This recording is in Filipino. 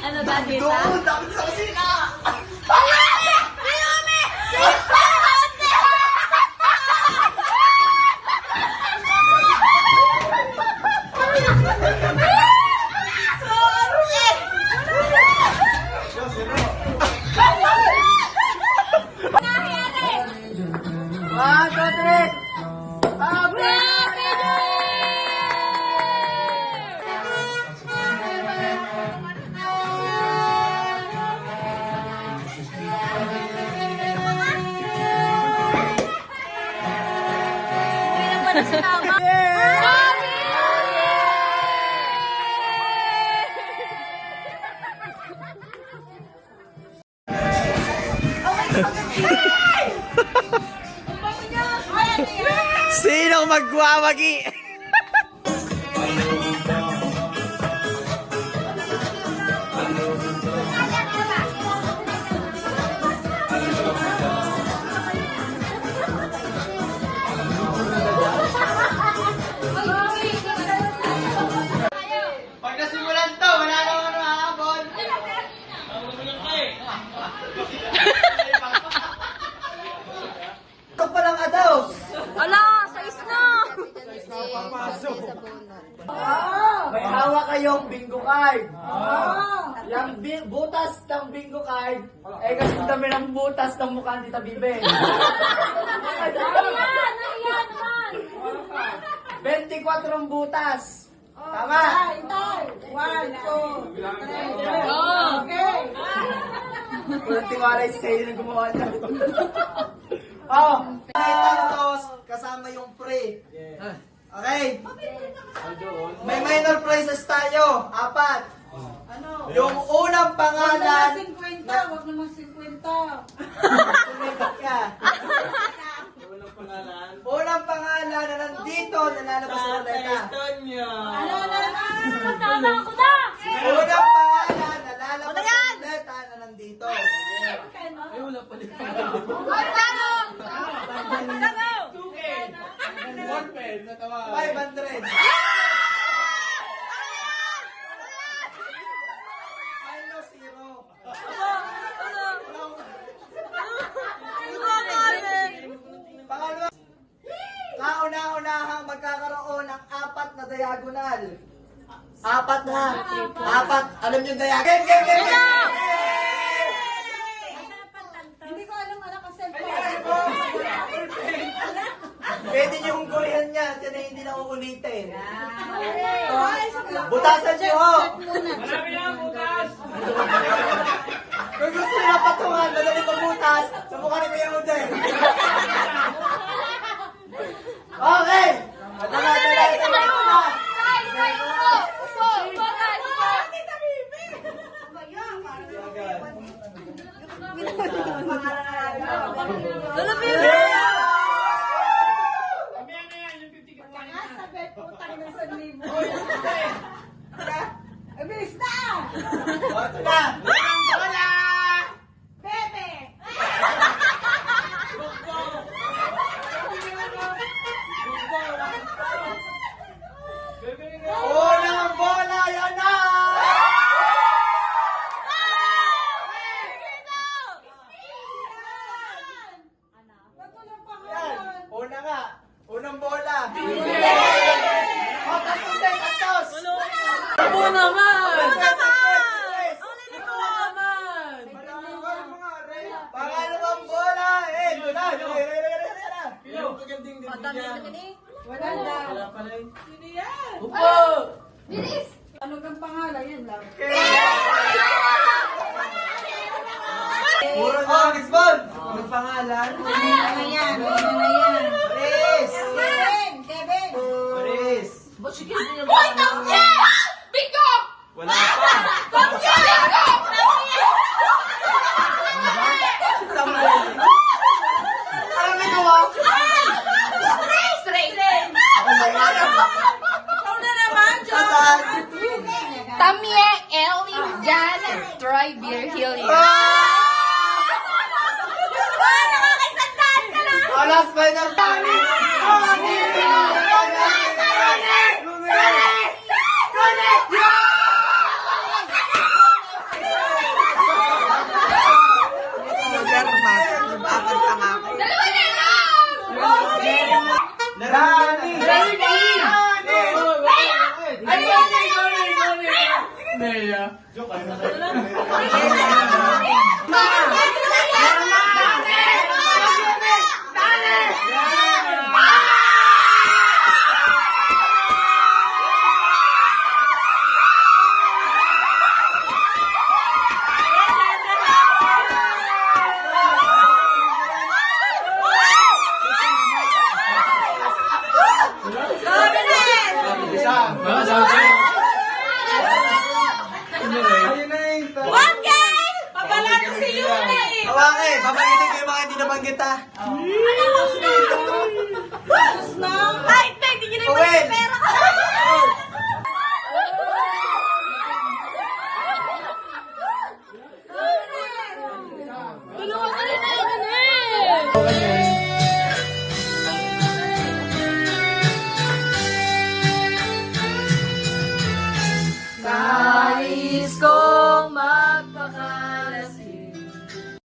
Ano ba, di ba? Doon! Dapat sa kusina! Sino magwawagi? Pag nasimulan wala nang ano hahabol. Ito pa lang adaos. Ala, sais na! May hawak kayong bingo card. Yung bi- butas ng bingo card, eh kasi dami ng butas ng mukha ni Tita Bibe. 24 ang butas. Tama? Walang tiwala sa sa'yo na gumawa niya. oh, Tantos, kasama yung pre. Okay? May minor prizes tayo. Apat. Yung unang pangalan... 50, wag naman 50. Tumikat ka. Unang pangalan na nandito, nalalabas sa ruleta. Ano na naman? Kasama ako na! Unang pangalan, nalalabas sa ruleta na nandito. Five hundred. Minus zero. Pangalawa, magkakaroon ng apat na diagonal. Apat na. Apat. Alam niyo diagonal. Game, game, game, game. Hindi ko alam anak kasi Pwede niyo hong gulihan niya. Siya na hindi na uulitin. Butasan niyo ho. Kung gusto niyo patungan, madali pagbutas, sa mukha ni Kuya Uday. Putang na sa libo. Eh, bilis na! O, ito na. Bebe! Unang bola, yan na! Ba't walang Yan. pangalan? Una nga. Unang bola. O, tapos na, tapos. Ako naman! Pangalawang bola. Eh, ito na. Ito na, ito na, ito na. Wala na. Sino yan? Ano kang pangalan? Yan lang. Puro na, Miss Bon. Anong pangalan? Ano? Ano yan? Chris. Kevin! Kevin! Chris. Hoy, tangke! Bingo! Wala pa. Tangke! Bingo! Ano may gawa? Straight! Ikaw na naman, Saan? Tamie, Ellie, Jan, Troy, Beer Hill. Ah! Alas ba ng tani? Hallelujah. nakikinig kayo mga hindi nabanggit ha. Ano mo na? Kahit na, hindi nyo na yung pera ko.